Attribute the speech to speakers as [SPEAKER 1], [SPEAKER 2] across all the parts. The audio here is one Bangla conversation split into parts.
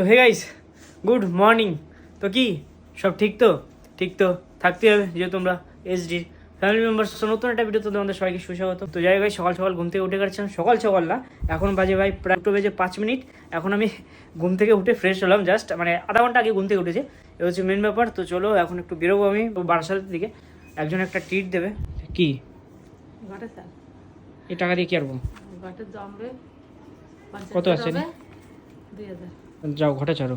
[SPEAKER 1] তো হে গাইস গুড মর্নিং তো কি? সব ঠিক তো? ঠিক তো? থাকতে হবে যেহেতু তোমরা এসডির ফ্যামিলি মেম্বার্স নতুন একটা ভিডিও তো তোমাদের সবাইকে সুস্বাগত তো যাই ভাই সকাল সকাল ঘুম থেকে উঠে গেছিলাম। সকাল সকাল না এখন বাজে ভাই প্রায় দুটো বেজে পাঁচ মিনিট। এখন আমি ঘুম থেকে উঠে ফ্রেশ হলাম জাস্ট মানে আধা ঘণ্টা আগে ঘুম থেকে উঠেছে। এ হচ্ছে মেন ব্যাপার। তো চলো এখন একটু বেরোবো আমি বারাসাতের দিকে। একজন একটা ট্রিট দেবে। কি? এই টাকা দিয়ে কি আরবো কত আছে
[SPEAKER 2] দুই হাজার।
[SPEAKER 1] যাও ঘটা ছাড়ো।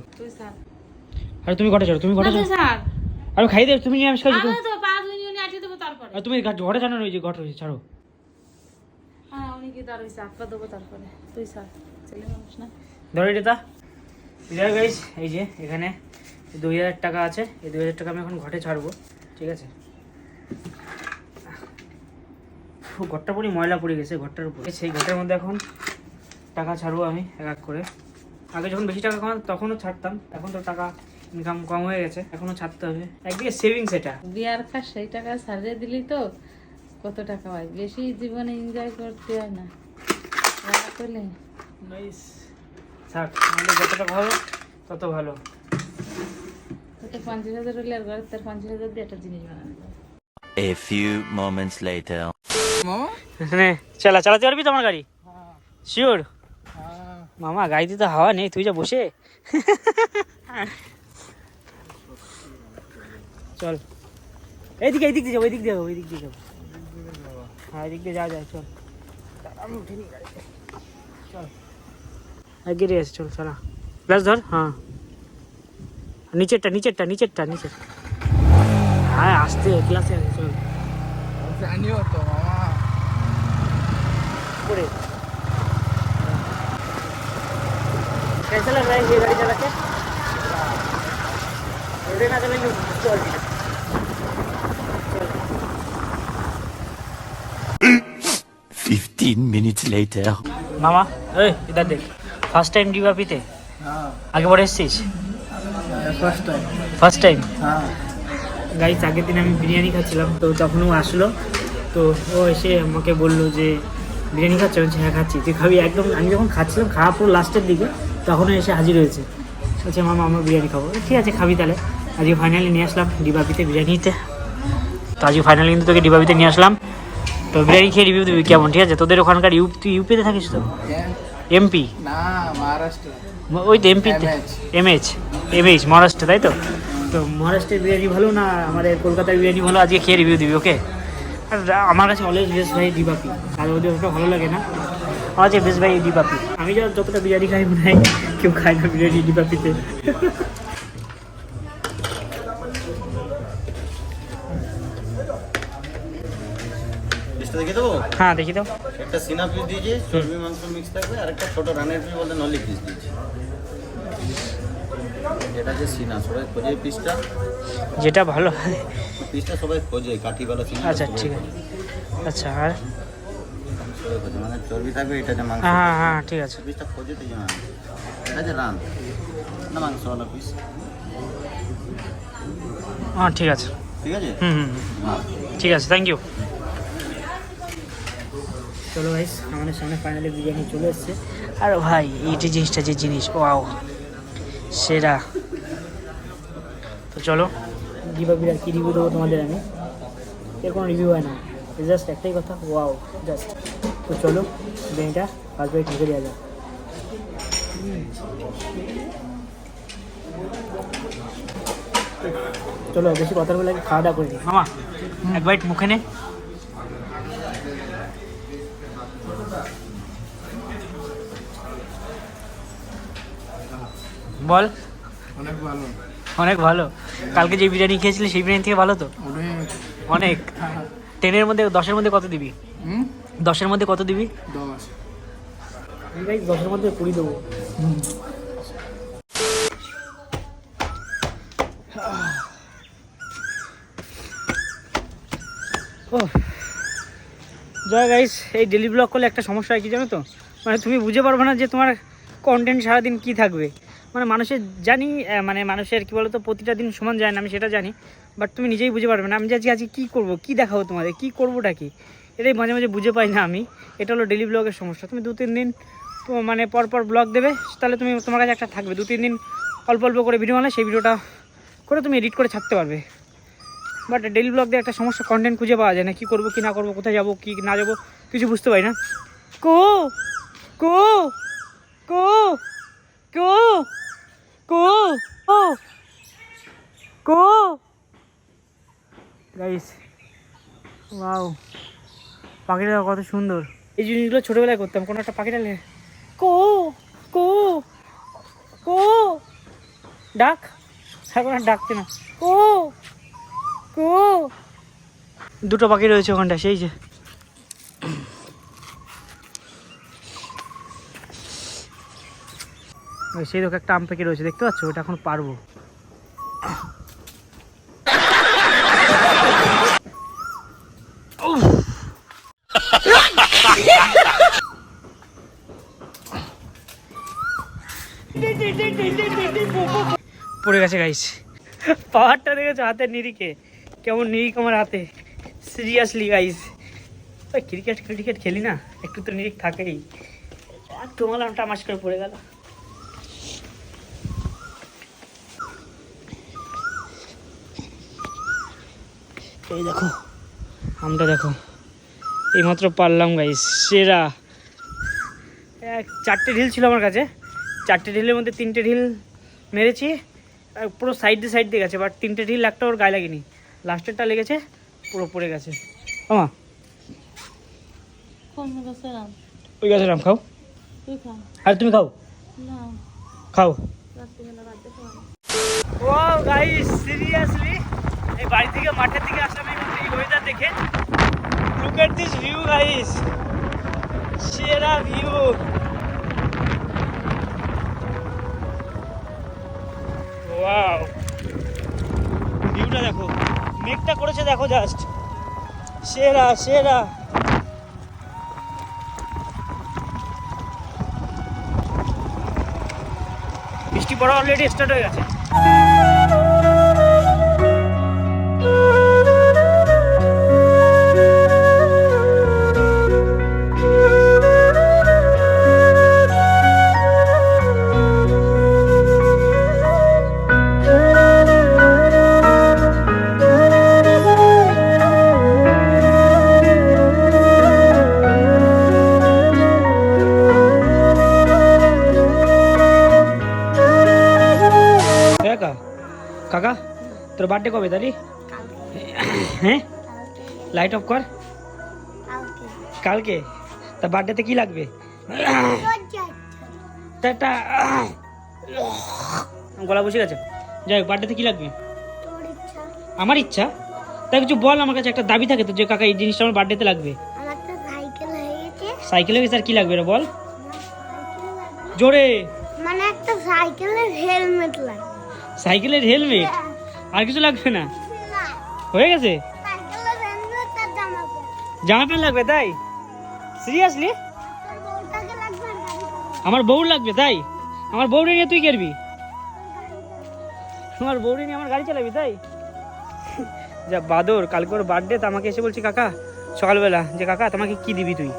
[SPEAKER 1] আরে তুমি ঘটা ছাড়ো তুমি ঘটা
[SPEAKER 2] না,
[SPEAKER 1] ছাড়ো। আমি খাই দেবে তুমি
[SPEAKER 2] আগে তো। পাঁচ দেবো তারপরে।
[SPEAKER 1] আর তুমি ঘা- ঘরে জানো না ওই যে ঘট রয়েছে ছাড়ো।
[SPEAKER 2] হ্যাঁ উনি কি তার হয়েছে আপকা দেবো তারপরে। তুই স্যার ছেলে মানুষ না।
[SPEAKER 1] ধরো এটা যাই গাইস এই যে এখানে দুই হাজার টাকা আছে এই দুই হাজার টাকা আমি এখন ঘটে ছাড়বো ঠিক আছে? ঘরটা পুরি ময়লা পড়ে গেছে ঘরটার উপরে। সেই ঘরটার মধ্যে এখন টাকা ছাড়বো আমি এক এক করে। আগে যখন বেশি টাকা কামাতাম তখনও ছাড়তাম। এখন তো টাকা ইনকাম কম হয়ে গেছে এখনও ছাড়তে হবে। একদিকে সেভিংস এটা।
[SPEAKER 2] বিয়ার খাস সেই টাকা সারিয়ে দিলি তো কত টাকা হয়? বেশি জীবনে এনজয় করতে হয় না। পেলে।
[SPEAKER 1] নাইস থাক আমাদের যত টাকা হবে তত ভালো।
[SPEAKER 2] পঞ্চাশ হাজার হলে আর ঘরে তোর পঞ্চাশ হাজার দিয়ে একটা জিনিস বানানো।
[SPEAKER 3] A few moments later.
[SPEAKER 1] হ্যাঁ চালা চালাতে পারবি তো আমার গাড়ি? শিওর মামা গাড়িতে তো হাওয়া নেই তুই যা বসে। চল। এইদিকে এইদিক দিয়ে যাব এইদিক দিয়ে যাব এইদিক দিয়ে যাব। হ্যাঁ এদিক দিয়ে যাওয়া যায় চল। আমি উঠিনি গাড়িতে চল। আগে রে চল চলা গ্লাস ধর হ্যাঁ। নিচেরটা নিচেরটা নিচেরটা নিচের। হ্যাঁ আসতে ক্লাসে আছে চল।
[SPEAKER 4] জানিও তো মামা।
[SPEAKER 1] कैसा लग रहा है ये गाड़ी चला के रोडे ना चलेंगे उसको और भी।
[SPEAKER 3] Fifteen minutes later.
[SPEAKER 1] মামা এই ইধার দেখ ফার্স্ট টাইম ডিবা পিতে
[SPEAKER 4] হ্যাঁ
[SPEAKER 1] আগে পরে এসছিস
[SPEAKER 4] ফার্স্ট টাইম
[SPEAKER 1] ফার্স্ট টাইম
[SPEAKER 4] হ্যাঁ
[SPEAKER 1] গাইস আগের দিন আমি বিরিয়ানি খাচ্ছিলাম তো তখন ও আসলো তো ও এসে আমাকে বললো যে বিরিয়ানি খাচ্ছ আমি বলছি, হ্যাঁ খাচ্ছি তুই খাবি একদম আমি যখন খাচ্ছিলাম খাওয়া পুরো লাস্টের দিকে তখন ও এসে হাজির হয়েছে। বলছে মামা আমরা বিরিয়ানি খাব। ঠিক আছে খাবি তাহলে। আজকে ফাইনালি নিয়ে আসলাম ডিবাপিতে বিরিয়ানিতে তো আজকে ফাইনালি কিন্তু তোকে ডিবাপিতে নিয়ে আসলাম। তো বিরিয়ানি খেয়ে রিভিউ দিবি কেমন ঠিক আছে? তোদের ওখানকার ইউ তুই ইউপিতে থাকিস তো? এমপি
[SPEAKER 4] না
[SPEAKER 1] ওই তো এমপিতে এমএইচ এমএইচ মহারাষ্ট্র তাই তো? তো মহারাষ্ট্রের বিরিয়ানি ভালো না আমাদের কলকাতার বিরিয়ানি ভালো আজকে খেয়ে রিভিউ দিবি ওকে আর আমার কাছে অলওয়েজ বেস্ট ভাই ডিবাপি। আর ওদের ওটা ভালো লাগে না। আমার কাছে বেস্ট ভাই ডিবাপি আমি যা যতটা বিরিয়ানি খাই মনে হয় কেউ খায় না বিরিয়ানি
[SPEAKER 5] পিসটা দেখে দেবো?
[SPEAKER 1] হ্যাঁ দেখি তো
[SPEAKER 5] একটা সিনা পিস দিয়েছি চর্বি মাংস মিক্স থাকবে আর একটা ছোট রানের পিস বলতে নলি পিস দিয়েছি। এটা যে সিনা সবাই খোঁজে পিসটা
[SPEAKER 1] যেটা ভালো
[SPEAKER 5] পিসটা সবাই খোঁজে কাঠিওয়ালা সিনা
[SPEAKER 1] আচ্ছা ঠিক আছে। আচ্ছা আর?
[SPEAKER 5] মানে চর্বি থাকবে এটা যে মাংস।
[SPEAKER 1] হ্যাঁ হ্যাঁ ঠিক আছে।
[SPEAKER 5] পিসটা খোঁজে তো জানা। এটা যে রান না মাংসওয়ালা পিস
[SPEAKER 1] হ্যাঁ ঠিক আছে।
[SPEAKER 5] ঠিক আছে?
[SPEAKER 1] হুম হুম হুম।
[SPEAKER 5] হ্যাঁ।
[SPEAKER 1] ঠিক আছে থ্যাংক ইউ চলো ভাই আমাদের সামনে ফাইনালি বিরিয়ানি চলে এসছে। আর ভাই এইটি জিনিসটা যে জিনিস ওয়াও। সেরা। তো চলো। দিবা বিরাট কী রিভিউ দেবো তোমাদের আমি? এর কোনো রিভিউ হয় না। জাস্ট একটাই কথা ওয়াও জাস্ট তো চলো বিরিয়ানিটা ফার্স্ট বাইট ঢেকে দেওয়া যাক চলো বেশি কথা বলে খাওয়া দাওয়া করে দিই মামা এক বাইট মুখে নে। বল।
[SPEAKER 4] অনেক ভালো।
[SPEAKER 1] অনেক ভালো। কালকে যে বিরিয়ানি খেয়েছিলি সেই বিরিয়ানি থেকে ভালো তো?
[SPEAKER 4] অনেক।
[SPEAKER 1] অনেক। টেনের মধ্যে দশের মধ্যে কত দিবি?
[SPEAKER 4] হুম?
[SPEAKER 1] দশের মধ্যে কত দিবি?
[SPEAKER 4] দশ।
[SPEAKER 1] দশের মধ্যে কুড়ি দেবো ও জয় গাইস এই ডেলি ব্লগ করলে একটা সমস্যা হয় কি জানো তো? মানে তুমি বুঝে পারবে না যে তোমার কন্টেন্ট সারাদিন কি থাকবে। মানে মানুষের জানি মানে মানুষের কি বলতো প্রতিটা দিন সমান যায় না আমি সেটা জানি। বাট তুমি নিজেই বুঝে পারবে না আমি যে আজকে আজকে কী করব কী দেখাবো তোমাদের কী করবোটা কি? এটাই মাঝে মাঝে বুঝে পাই না আমি। এটা হলো ডেলি ব্লগের সমস্যা। তুমি দু তিন দিন মানে পরপর ব্লগ দেবে, তাহলে তুমি তোমার কাছে একটা থাকবে। দু তিন দিন অল্প অল্প করে ভিডিও বানালে সেই ভিডিওটা করে তুমি এডিট করে ছাড়তে পারবে। বাট ডেলি ব্লগ দিয়ে একটা সমস্যা কন্টেন্ট খুঁজে পাওয়া যায় না, কী করব, কী না করব, কোথায় যাব, কী না যাব, কিছু বুঝতে পারি না। কো কো কো কো কো, ও, কো। গাইস ওয়াও পাখিটা কত সুন্দর। এই জিনিসগুলো ছোটোবেলায় করতাম, কোনো একটা পাখিটা কো কো কো, ডাক। এখন আর ডাকছে না। কো কো। দুটো পাখি রয়েছে ওখানটা সেই যে। সেই দেখো একটা আম পাখি রয়েছে, দেখতে পাচ্ছ? ওটা এখন পারব। পড়ে গেছে গাইস পাহাড়টা দেখেছ, হাতের নিরিখে? কেমন নিরিখ আমার হাতে? সিরিয়াসলি গাইস ক্রিকেট ক্রিকেট খেলি না? একটু তো নিরিখ থাকেই। তোমার আমটা মাস করে পড়ে গেল। এই দেখো, আমটা দেখো। এইমাত্র পারলাম গাইস সেরা। এক, চারটে ঢিল ছিল আমার কাছে। চারটে ঢিলের মধ্যে তিনটে ঢিল মেরেছি পুরো সাইড দিয়ে সাইড দিয়ে গেছে বাট তিনটে ঢিল একটা ওর গায়ে লাগেনি। লাস্টেরটা লেগেছে পুরো পড়ে গেছে। আমা ওই গাছের আম খাও। আর তুমি খাও। খাও।
[SPEAKER 2] রাত্রিবেলা রাতে খাওয়া
[SPEAKER 1] ও গাইস সিরিয়াসলি এই বাড়ি থেকে মাঠের দিকে আসলাম এই এই ওয়েদার দেখে। Look at this view guys সেরা ভিউ মেঘটা করেছে দেখো জাস্ট সেরা সেরা। বৃষ্টি পড়া অলরেডি স্টার্ট হয়ে গেছে। তোর বার্থডে কবে দাদি হ্যাঁ? লাইট অফ কর। কালকে? তা বার্থডেতে কি লাগবে? তা গলা বসে গেছে। যাই হোক বার্থডেতে কি লাগবে? আমার ইচ্ছা। তা কিছু বল আমার কাছে একটা দাবি থাকে তো যে কাকা এই জিনিসটা আমার বার্থডেতে লাগবে।
[SPEAKER 6] সাইকেল হয়ে গেছে
[SPEAKER 1] আর কি লাগবে রে বল? জোরে।
[SPEAKER 6] মানে একটা সাইকেলের হেলমেট লাগে
[SPEAKER 1] সাইকেলের হেলমেট আর কিছু লাগবে না? হয়ে গেছে?
[SPEAKER 6] জামা প্যান্ট
[SPEAKER 1] লাগবে তাই? সিরিয়াসলি। আমার বউ লাগবে তাই? আমার বউরে নিয়ে তুই করবি আমার বউরে নিয়ে আমার গাড়ি চালাবি তাই? যা বাদর কালকে ওর বার্থডে তো আমাকে এসে বলছি কাকা সকালবেলা যে কাকা তোমাকে কি দিবি তুই?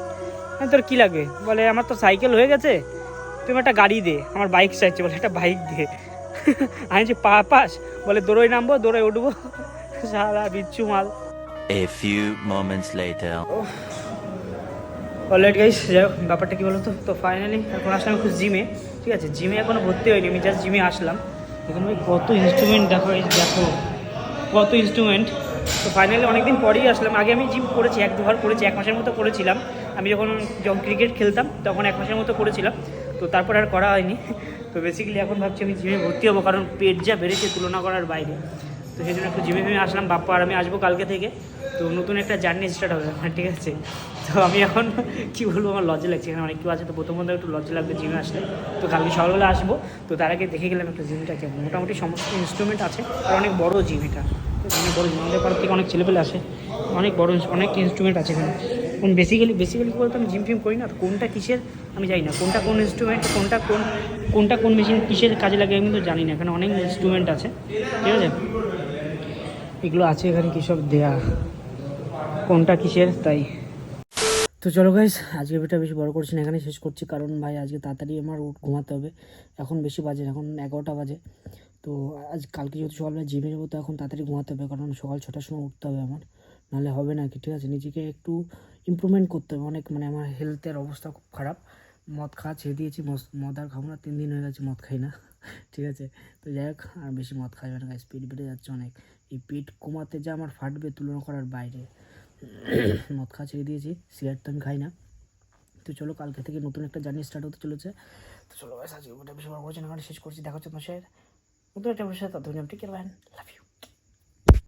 [SPEAKER 1] আমি, তোর কি লাগবে বলে আমার তো সাইকেল হয়ে গেছে তুমি একটা গাড়ি দে আমার বাইক চাইছে বলে একটা বাইক দে। আমি যে পা পাস বলে দৌড়োয় নামবো দৌড়োয় উঠবো। সারা বিচ্ছু মাল।
[SPEAKER 3] A few moments later.
[SPEAKER 1] Alright guys যাই হোক ব্যাপারটা কী বলো তো তো ফাইনালি এখন আসলাম একটু জিমে ঠিক আছে? জিমে এখনও ভর্তি হয়নি আমি জাস্ট জিমে আসলাম। এখন ভাই কত ইনস্ট্রুমেন্ট দেখো এই দেখো কত ইনস্ট্রুমেন্ট তো ফাইনালি অনেকদিন পরেই আসলাম। আগে আমি জিম করেছি এক দুবার করেছি এক মাসের মতো করেছিলাম। আমি যখন যখন ক্রিকেট খেলতাম তখন এক মাসের মতো করেছিলাম। তো তারপর আর করা হয়নি। তো বেসিক্যালি এখন ভাবছি আমি জিমে ভর্তি হব, কারণ পেট যা বেড়েছে তুলনা করার বাইরে। তো সেই জন্য একটু জিমে ফিমে আসলাম, বাপ্পা আর আমি আসব কালকে থেকে। তো নতুন একটা জার্নি স্টার্ট হবে আমার ঠিক আছে। তো আমি এখন কি বলব, আমার লজ্জা লাগছে এখানে, অনেক কেউ আছে, তো প্রথম প্রথম একটু লজ্জা লাগবে জিমে আসলে তো কালকে সকালবেলা আসব, তো তার আগে দেখে গেলাম একটা জিমটা কেমন। মোটামুটি সমস্ত ইনস্ট্রুমেন্ট আছে, আর অনেক বড় জিম এটা। অনেক বড় জিম আমাদের পাড়ার থেকে অনেক ছেলেপেলে আসে, অনেক বড়, অনেক ইনস্ট্রুমেন্ট আছে এখানে। বেসিক্যালি বেসিক্যালি কী বলতো, আমি জিম ফিম করি না কোনটা কিসের, আমি জানি না, কোনটা কোন ইনস্ট্রুমেন্ট কোনটা কোন কোনটা কোন মেশিন কিসের কাজে লাগে আমি কিন্তু জানি না, এখানে অনেক ইনস্ট্রুমেন্ট আছে, ঠিক আছে? এগুলো আছে এখানে কী সব দেয়া, কোনটা কিসের, তাই। তো চলো গাইস আজকে ভিডিওটা বেশি বড় করছি না এখানে শেষ করছি, কারণ ভাই আজকে তাড়াতাড়ি আমার উঠ- ঘুমাতে হবে, এখন বেশি বাজে এখন এগারোটা বাজে। তো আজ কালকে যেহেতু সকালবেলা জিমে যাব, তো এখন তাড়াতাড়ি ঘুমাতে হবে, কারণ সকাল ছটার সময় উঠতে হবে আমার, নাহলে হবে না কি, ঠিক আছে? নিজেকে একটু ইমপ্রুভমেন্ট করতে হবে। অনেক মানে আমার হেলথের অবস্থা খুব খারাপ। মদ খাওয়া ছেড়ে দিয়েছি, মদ আর খাব না। তিন দিন হয়ে গেছে মদ খাই না। ঠিক আছে? তো যাই হোক, আর বেশি মদ খাই না স্পিড বেড়ে যাচ্ছে অনেক। এই পেট কমাতে যা আমার ফাটবে তুলনা করার বাইরে। মদ খাওয়া ছেড়ে দিয়েছি সিগারেট তো আমি খাই না। তো চলো, কালকে থেকে নতুন একটা জার্নি স্টার্ট হতে চলেছে। তো চলো আজকে ওটা বেশি বড় করছি না শেষ করছি। দেখা হচ্ছে তোমার সাথে নতুন একটা বিষয় ততক্ষণ টেক লাভ ইউ